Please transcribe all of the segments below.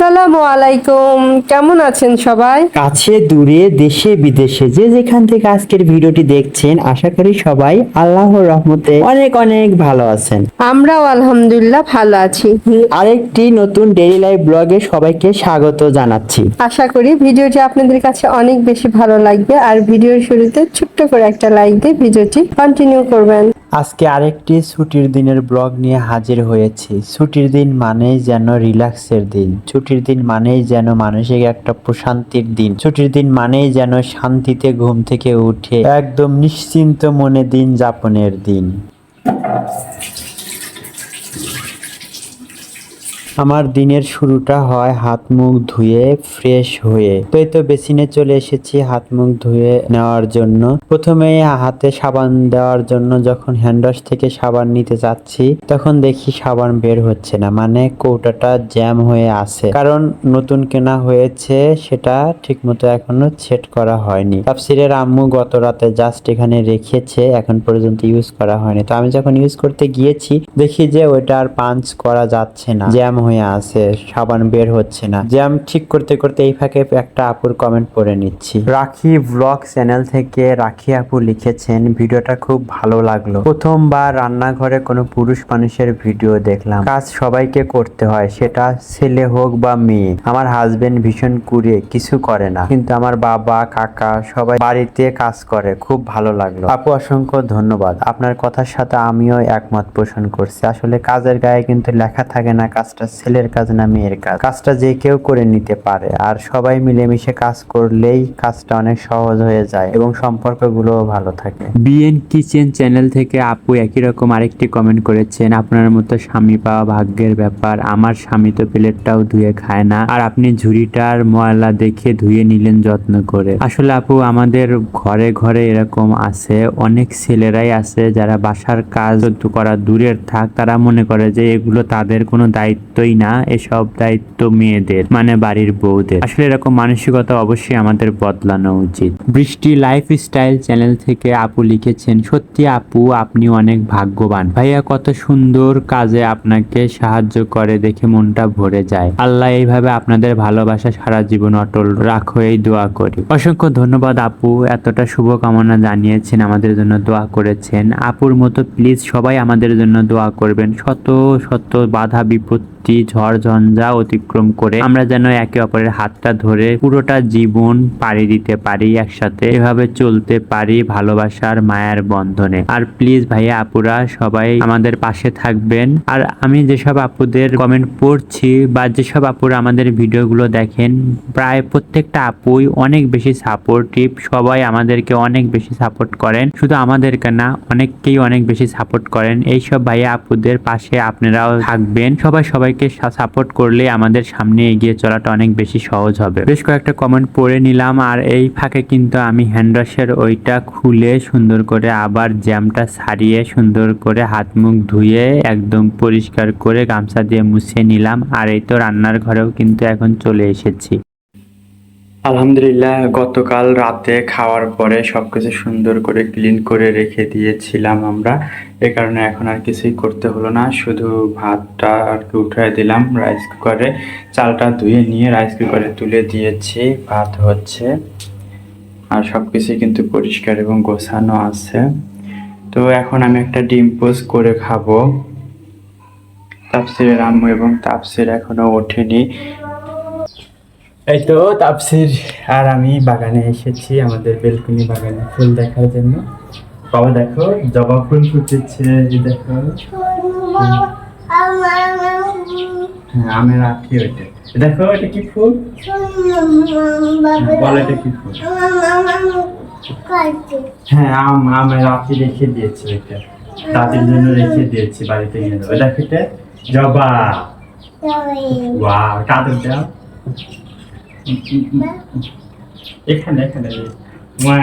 আসসালামু আলাইকুম। কেমন আছেন সবাই? কাছে দূরে দেশে বিদেশে যে যেখান থেকে আজকের ভিডিওটি দেখছেন আশা করি সবাই আল্লাহর রহমতে অনেক অনেক ভালো আছেন। আমরাও আলহামদুলিল্লাহ ভালো আছি। আরেকটি নতুন ডেইলি লাইফ ব্লগে সবাইকে স্বাগত জানাচ্ছি। আশা করি ভিডিওটি আপনাদের কাছে অনেক বেশি ভালো লাগবে। আর ভিডিওর শুরুতে ছোট্ট করে একটা লাইক দিয়ে ভিডিওটি কন্টিনিউ করবেন। আজকে আরেকটি ছুটির দিনের ব্লগ নিয়ে হাজির হয়েছি। ছুটির দিন মানেই যেন রিল্যাক্সের দিন। ছুটির দিন মানেই যেন মানসিক একটা প্রশান্তির দিন। ছুটির দিন মানেই যেন শান্তিতে ঘুম থেকে উঠে একদম নিশ্চিন্ত মনে দিন যাপনের দিন। আমার দিনের শুরুটা হয় হাত মুখ ধুয়ে ফ্রেশ হয়ে। তো এই তো বেসিনে চলে এসেছি হাত মুখ ধুয়ে নেওয়ার জন্য। প্রথমে হাতে সাবান দেওয়ার জন্য যখন হ্যান্ডওয়াশ থেকে সাবান নিতে যাচ্ছি, তখন দেখি সাবান বের হচ্ছে না মানে কৌটাটা জ্যাম হয়ে আছে। কারণ নতুন কেনা হয়েছে, সেটা ঠিকমতো এখনও সেট করা হয়নি। তাফসিরের আম্মু গত রাতে জাস্ট এখানে রেখেছে, এখন পর্যন্ত ইউজ করা হয়নি। তো আমি যখন ইউজ করতে গিয়েছি, দেখি যে ওইটা আর পাঞ্চ করা যাচ্ছে না জ্যাম হয়ে আছে, সাবান বের হচ্ছে না। জ্যাম ঠিক করতে করতে এই ফাঁকে একটা আপুর কমেন্ট পড়ে নিচ্ছি। রাখি ব্লগ চ্যানেল থেকে রাখি আপু লিখেছেন, ভিডিওটা খুব ভালো লাগল। প্রথমবার রান্নাঘরে কোনো পুরুষ মানুষের ভিডিও দেখলাম। কাজ সবাইকে করতে হয়, সেটা ছেলে হোক বা মেয়ে। আমার হাজবেন্ড ভীষণ কুড়ে, কিছু করে না। কিন্তু আমার বাবা, কাকা সবাই বাড়িতে কাজ করে, খুব ভালো লাগল। আপু অসংখ্য ধন্যবাদ। আপনার কথার সাথে আমিও একমত পোষণ করছি। আসলে কাজের গায়ে কিন্তু লেখা থাকে না, কাজটা ছেলের কাজ না মেয়ের কাজ? কাজটা যে কেউ করে নিতে পারে। আর সবাই মিলেমিশে কাজ করলেই কাজটা অনেক সহজ হয়ে যায় এবং সম্পর্কগুলোও ভালো থাকে। বিএন কিচেন চ্যানেল থেকে আপু একই রকম আরেকটি কমেন্ট করেছেন, আপনার মতো স্বামী পাওয়া ভাগ্যের ব্যাপার। আমার স্বামী তো প্লেটটাও ধুয়ে খায় না। আর আপনি ঝুড়িটার ময়লা দেখে ধুয়ে নিলেন যত্ন করে। আসলে আপু, আমাদের ঘরে ঘরে এরকম আছে। অনেক ছেলেরাই আছে যারা বাসার কাজ করা দূরের থাক। তারা মনে করে যে এগুলো তাদের কোনো দায়িত্বই না, এসব দায়িত্ব মেয়েদের মানে বাড়ির বউদের। আসলে এরকম মানসিকতা অবশ্যই আমাদের বদলানো উচিত। বৃষ্টি লাইফ স্টাইল চ্যানেল থেকে আপু লিখেছেন, সত্যি আপু, আপনি অনেক ভাগ্যবান। ভাইয়া, কত সুন্দর কাজে আপনাকে সাহায্য করে দেখে মনটা ভরে যায়। আল্লাহ এইভাবে আপনাদের ভালোবাসা সারা জীবন অটল রাখো, এই দোয়া করি। অসংখ্য ধন্যবাদ আপু, এতটা শুভকামনা জানিয়েছেন, আমাদের জন্য দোয়া করেছেন। আপুর মতো প্লিজ সবাই আমাদের জন্য দোয়া করবেন। শত শত বাধা বিপত্তি ঝড় ঝঞ্ঝা অতিক্রম করে আমরা যেন একে অপরের হাতটা ধরে পুরোটা জীবন পাড়ি দিতে পারি, একসাথে এভাবে চলতে পারি ভালোবাসার মায়ার বন্ধনে। আর প্লিজ ভাইয়া আপুরা, সবাই আমাদের পাশে থাকবেন। আর আমি যেসব আপুদের কমেন্ট পড়ছি বা যেসব আপুরা আমাদের ভিডিওগুলো দেখেন, প্রায় প্রত্যেকটা আপুই অনেক বেশি সাপোর্টিভ সবাই আমাদেরকে অনেক বেশি সাপোর্ট করেন। শুধু আমাদেরকে না, অনেককেই অনেক বেশি সাপোর্ট করেন। এইসব ভাইয়া আপুদের পাশে আপনারাও থাকবেন। সবাই সবাই সবাইকে সাপোর্ট করলে আমাদের সামনে এগিয়ে চলাটা অনেক বেশি সহজ হবে। বেশ কয়েকটা কমেন্ট পড়ে নিলাম, আর এই ফাঁকে কিন্তু আমি হ্যান্ডওয়াশের ওইটা খুলে সুন্দর করে আবার জ্যামটা সারিয়ে সুন্দর করে হাত মুখ ধুয়ে একদম পরিষ্কার করে গামছা দিয়ে মুছে নিলাম, আর এই তো রান্নার ঘরেও কিন্তু এখন চলে এসেছি। আলহামদুলিল্লাহ, গতকাল রাতে খাওয়ার পরে সবকিছু সুন্দর করে ক্লিন করে রেখে দিয়েছিলাম আমরা। এ কারণে এখন আর কিছুই করতে হলো না। শুধু ভাতটা আর কি উঠায় দিলাম রাইস কুকারে চালটা ধুয়ে নিয়ে রাইস কুকারে তুলে দিয়েছি। ভাত হচ্ছে। আর সব কিছুই কিন্তু পরিষ্কার এবং গোছানো আছে। তো এখন আমি একটা ডিম পোস্ট করে খাব। তাপসিরের আম্মু এবং তাপসির এখনও ওঠেনি। এই তো তাপসির আর আমি বাগানে এসেছি আমাদের বেলকুনি বাগানে ফুল দেখার জন্য। বাবা দেখো জবা ফুল ফুটেছে দেখো। হ্যাঁ আমের আঠি ওইটা। দেখো এটা কি ফুল? বলো এটা কি ফুল? হ্যাঁ আম আমের আঠি রেখে দিয়েছি ওইটা। তাদের জন্য রেখে দিয়েছি বাড়িতে নিয়ে যাব। দেখো এটা জবা। ওয়াও কাদের দাও এখানে এখানে মা,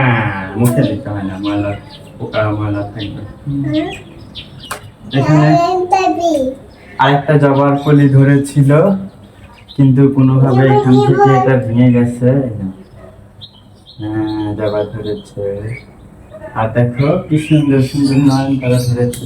মুখে দিতে হয় না ময়লা পোকা ময়লা থাকবে। এখানে আরেকটা জবার কলি ধরেছিল, কিন্তু কোনোভাবে এখান থেকে এটা ভেঙে গেছে। হ্যাঁ জবা ধরেছে। আর দেখো কি সুন্দর সুন্দর নয়ন তারা ধরেছে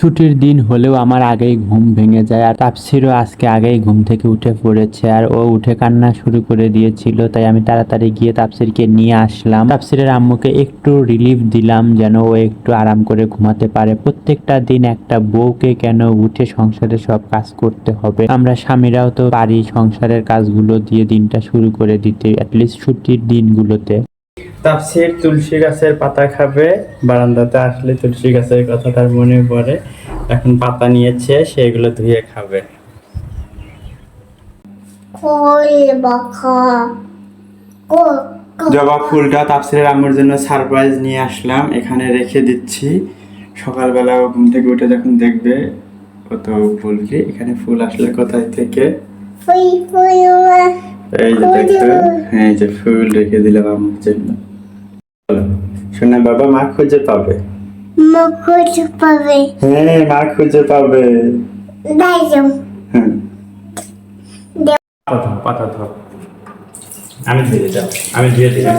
ছুটির দিন হলেও আমার আগেই ঘুম ভেঙে যায় আর তাপসিরও আজকে আগেই ঘুম থেকে উঠে পড়েছে আর ও উঠে কান্না শুরু করে দিয়েছিল তাই আমি তাড়াতাড়ি গিয়ে তাপসিরকে নিয়ে আসলাম। তাপসিরের আম্মুকে একটু রিলিফ দিলাম যেন ও একটু আরাম করে ঘুমাতে পারে। প্রত্যেকটা দিন একটা বউকে কেন উঠে সংসারে সব কাজ করতে হবে? আমরা স্বামীরাও তো পারি সংসারের কাজগুলো দিয়ে দিনটা শুরু করে দিতে অ্যাটলিস্ট ছুটির দিনগুলোতে। তাপসির তুলসী গাছের পাতা খাবে বারান্দাতে আসলে তুলসী গাছের কথা তার মনে পড়ে। এখন পাতা নিয়েছে সেগুলো ধুয়ে খাবে। খোল বখা কো কো জবা ফুলটা তাপসিরের আম্মুর জন্য সারপ্রাইজ নিয়ে আসলাম। এখানে রেখে দিচ্ছি। সকালবেলা ও ঘুম থেকে উঠে যখন দেখবে ও তো বলবি এখানে ফুল আসলে কোথায় থেকে? এই যে দেখো হ্যাঁ এই যে ফুল রেখে দিলাম আম্মুর জন্য। শোনা বাবা মা খুঁজে পাবে। মা খুঁজে পাবে। হ্যাঁ মা খুঁজে পাবে। দাইজম হ্যাঁ। পাতা ধর, পাতা ধর। আমি ধুয়ে যাও আমি ধুয়ে দিলাম।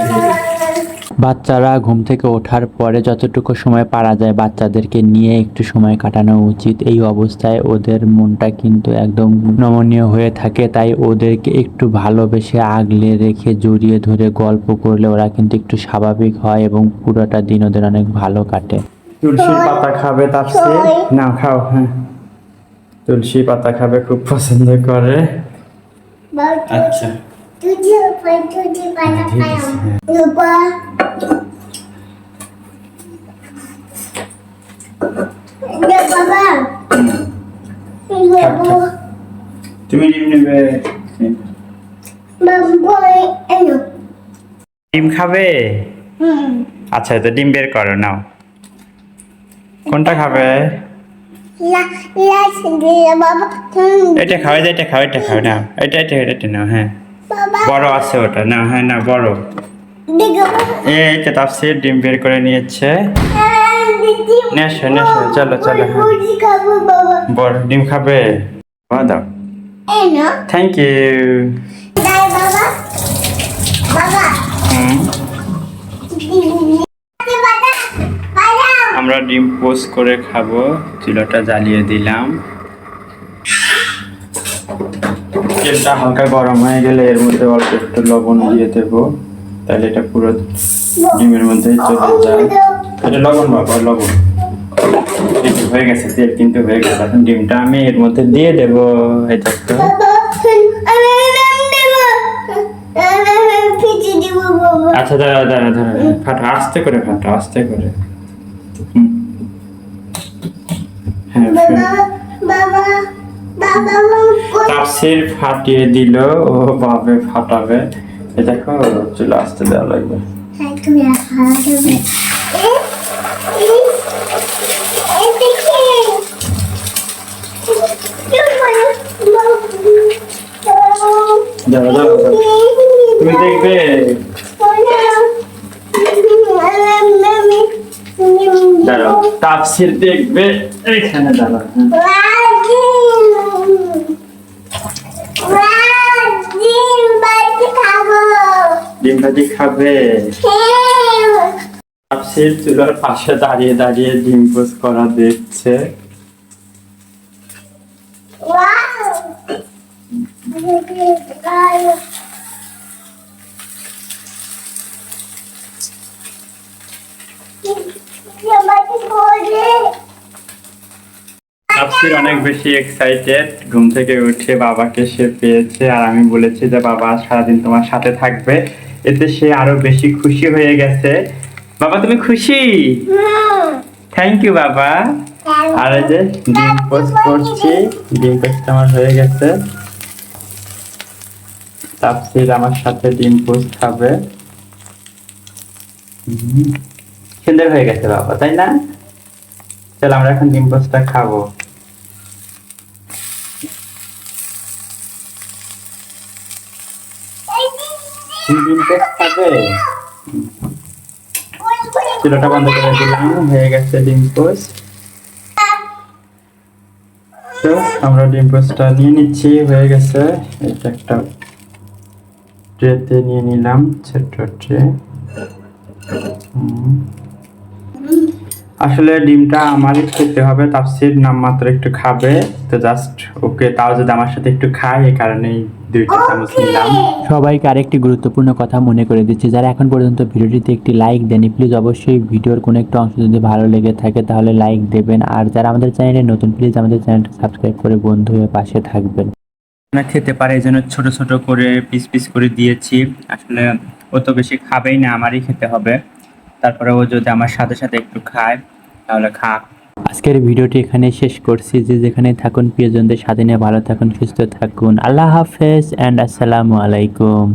বাচ্চারা ঘুম থেকে ওঠার পরে যতটুকু সময় পারা যায় বাচ্চাদেরকে নিয়ে একটু সময় কাটানো উচিত। এই অবস্থায় ওদের মনটা কিন্তু একদম নমনীয় হয়ে থাকে। তাই ওদেরকে একটু ভালোবেসে আগলে রেখে জড়িয়ে ধরে গল্প করলে ওরা কিন্তু একটু স্বাভাবিক হয় এবং পুরোটা দিন ওদের অনেক ভালো কাটে। তুলসী পাতা খাবে তাপসি না খাও হ্যাঁ। তুলসী পাতা খাবে খুব পছন্দ করে। আচ্ছা। তুমি ডিম নেবে। ডিম খাবে? আচ্ছা তো ডিম বের করো নাও। কোনটা খাবে? লা লা দে বাবা হুম এটা খাও এটা এটা খাও এটা খাও নাও। এটা এটা এটা নাও হ্যাঁ। বড় আছে ওটা। না হ্যাঁ না বড়। এই তো তাপসির ডিম বের করে নিয়েছে। নেশো নেশো চলো চলো হ্যাঁ। বড় ডিম খাবে। বাবা দাও। থ্যাংক ইউ আমরা ডিম পোস্ট করে খাব। চুলাটা জ্বালিয়ে দিলাম। তেলটা হালকা গরম হয়ে গেলে এর মধ্যে অল্প একটু লবণ দিয়ে দেবো। তাহলে এটা পুরো ডিমের মধ্যে চলে যায়। এটা লবণ বাবা, লবণ। হয়ে গেছে, তেল কিন্তু হয়ে গেছে। এখন ডিমটা আমি এর মধ্যে দিয়ে দেবো আমি পিটি আচ্ছা দাঁড়া দাঁড়া দাঁড়া ফাটা আস্তে করে ফাটা, আস্তে করে। হুম। তাপসির ফাটিয়ে দিল ও ভাবে ফাটাবে। এ দেখো চলে আসতে দেওয়া লাগবে। তুমি দেখবে। দাঁড়াও তাপসির দেখবে। এখানে দাঁড়া ডিম ভাজি খাবে তাপসির চুলার পাশে দাঁড়িয়ে দাঁড়িয়ে ডিম পোস করা দেখছে। তাপসির অনেক বেশি এক্সাইটেড ঘুম থেকে উঠে বাবাকে সে পেয়েছে আর আমি বলেছি যে বাবা সারাদিন তোমার সাথে থাকবে। এতে সে আরও বেশি খুশি হয়ে গেছে। বাবা, তুমি খুশি? থ্যাংক ইউ বাবা। আর এই যে ডিম পোস্ট করছি, ডিম পোস্ট আমার হয়ে গেছে। তাপসির আমার সাথে ডিম পোস্ট খাবে। সুন্দর হয়ে গেছে বাবা, তাই না? চল, আমরা এখন ডিম পোস্টটা খাব। তুমি ডিম পোস্ট খাবে চুলাটা বন্ধ করে দিলাম, হয়ে গেছে তো আমরা নিয়ে নিচ্ছি, হয়ে গেছে। এটা একটা ট্রেতে নিয়ে নিলাম, ছোট্ট ট্রে। আসলে ডিমটা আমারই খেতে হবে, তাফসির নামমাত্র একটু খাবে, তো জাস্ট ওকে তাও যদি আমার সাথে একটু খায়, এই কারণেই দুইটা চামচ নিলাম। সবাইকে আরেকটি গুরুত্বপূর্ণ কথা মনে করে দিচ্ছি যারা এখন পর্যন্ত ভিডিওটিতে একটি লাইক দেনি প্লিজ অবশ্যই ভিডিওর কোনো একটা অংশ যদি ভালো লেগে থাকে তাহলে লাইক দেবেন। আর যারা আমাদের চ্যানেলে নতুন প্লিজ আমাদের চ্যানেলটা সাবস্ক্রাইব করে বন্ধু হয়ে পাশে থাকবেন। না খেতে পারে এই জন্য ছোট ছোট করে পিস পিস করে দিয়েছি। আসলে ও তো বেশি খাবেই না আমারই খেতে হবে। তারপরে ও যদি আমার সাথে সাথে একটু খায় তাহলে খাক। আজকের ভিডিওটি এখানে শেষ করছি। যে যেখানে থাকুন, প্রিয়জনদের স্বাধীনে ভালো থাকুন, সুস্থ থাকুন। আল্লাহ হাফেজ অ্যান্ড আসসালামু আলাইকুম।